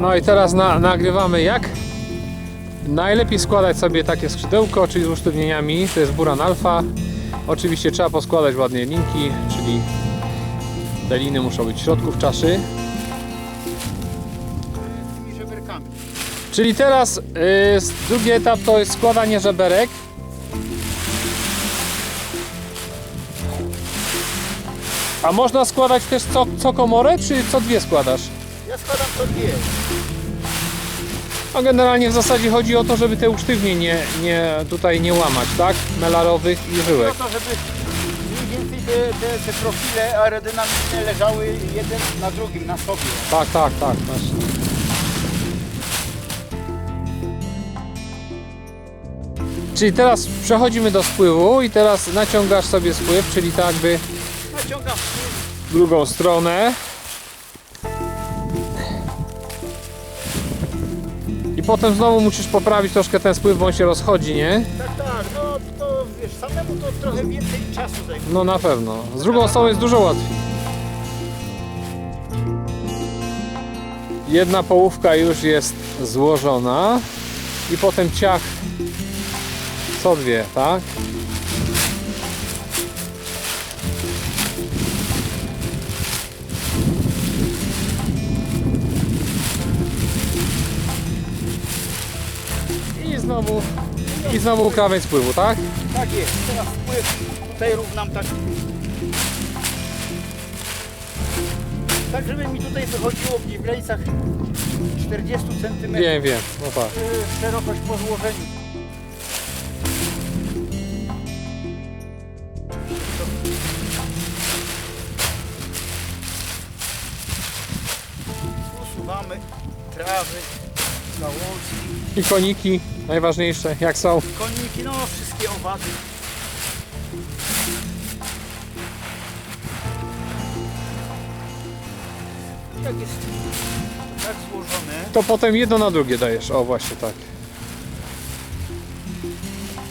No i teraz na, nagrywamy jak najlepiej składać sobie takie skrzydełko, czyli z usztywnieniami. To jest Buran Alpha. Oczywiście trzeba poskładać ładnie linki, czyli te liny muszą być w środku w czaszy. Czyli teraz y, drugi etap to jest składanie żeberek. A można składać też co, co komorę, czy co dwie składasz? Ja składam to dwie. No generalnie w zasadzie chodzi o to, żeby te usztywnie nie, nie, tutaj nie łamać, tak? Melarowych i No żyłek. to, żeby mniej więcej te, te, te profile aerodynamiczne leżały jeden na drugim, na sobie. Tak, tak, tak. Właśnie. Czyli teraz przechodzimy do spływu i teraz naciągasz sobie spływ, czyli tak jakby Naciągam drugą stronę. I potem znowu musisz poprawić troszkę ten spływ, bo on się rozchodzi, nie? Tak, tak, no to wiesz, samemu to trochę więcej czasu zajmuje. No na pewno. Z drugą stroną jest dużo łatwiej. Jedna połówka już jest złożona i potem ciach co dwie, tak? Znowu i znowu krawędź spływu, tak? Tak jest, teraz wpływ tutaj równam tak. Tak, żeby mi tutaj wychodziło w granicach 40 cm Wiem, wiem. No tak. szerokość po złożeniu. Usuwamy trawy, I koniki najważniejsze, jak są. koniki, no wszystkie owady. Jak jest tak złożone, To potem jedno na drugie dajesz. O, właśnie tak.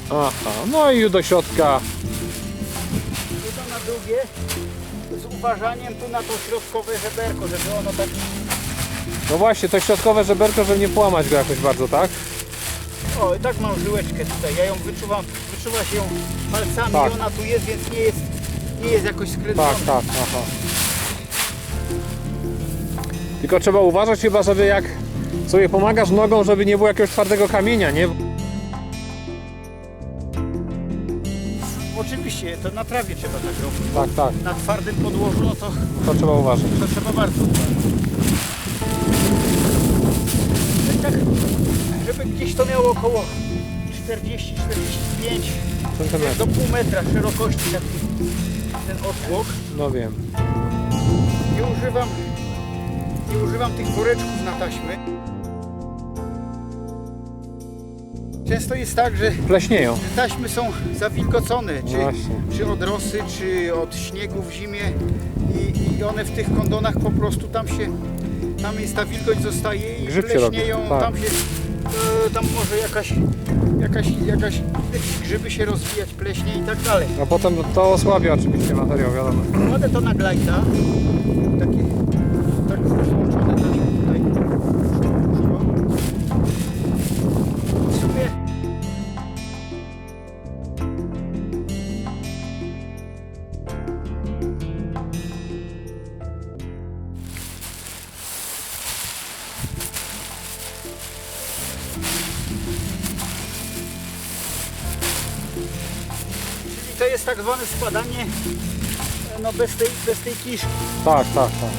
Aha, no i do środka. jedno na drugie, z uważaniem tu na to środkowe żeberko, żeby ono tak No właśnie, to środkowe żeberko, żeby nie połamać go jakoś bardzo, tak? O, i tak mam żyłeczkę tutaj. Ja ją wyczuwam, wyczuwa się ją palcami Tak. i ona tu jest, więc nie jest, nie jest jakoś skręcona. Tak, tak, aha. Tylko trzeba uważać chyba, żeby jak sobie pomagasz nogą, żeby nie było jakiegoś twardego kamienia, nie? Oczywiście, to na trawie trzeba tak robić. Tak, tak, Na twardym podłożu, no to, to trzeba uważać. to trzeba bardzo uważać. No i tak, żeby gdzieś to miało około 40-45 Centymetr. do pół metra szerokości taki ten otłok. No wiem. Nie używam, nie używam tych woreczków na taśmy. Często jest tak, że Pleśnieją. taśmy są zawilgocone, czy, Właśnie. czy od rosy, czy od śniegu w zimie i, i one w tych kondonach po prostu tam się, tam jest ta wilgoć zostaje i Grzyb się robi, pleśnieją, tak. tam się, e, tam może jakaś, jakaś, jakaś, jakieś grzyby się rozwijać, pleśnie i tak dalej. A potem to osłabia oczywiście materiał, wiadomo. Kładę to na glajta, takie, to jest tak zwane składanie no bez tej, bez tej kiszki. Tak, tak, tak.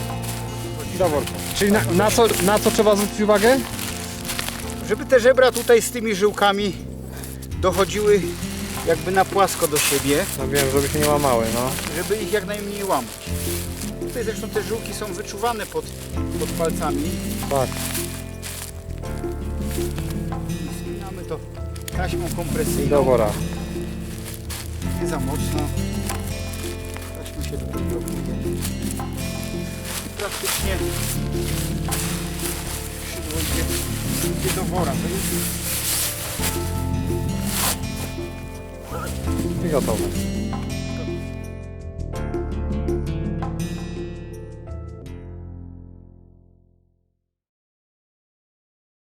Dobra. Czyli na, na, co, na co trzeba zwrócić uwagę? Żeby te żebra tutaj z tymi żyłkami dochodziły jakby na płasko do siebie, No wiem, żeby się nie łamały, no. żeby ich jak najmniej łamać. Tutaj zresztą te żyłki są wyczuwane pod, pod palcami. Tak. I spinamy to taśmą kompresyjną. Dobra. Nie za mocno. Taśmy się tutaj blokuje. Praktycznie skrzydło idzie, idzie do wora. To jest I gotowe.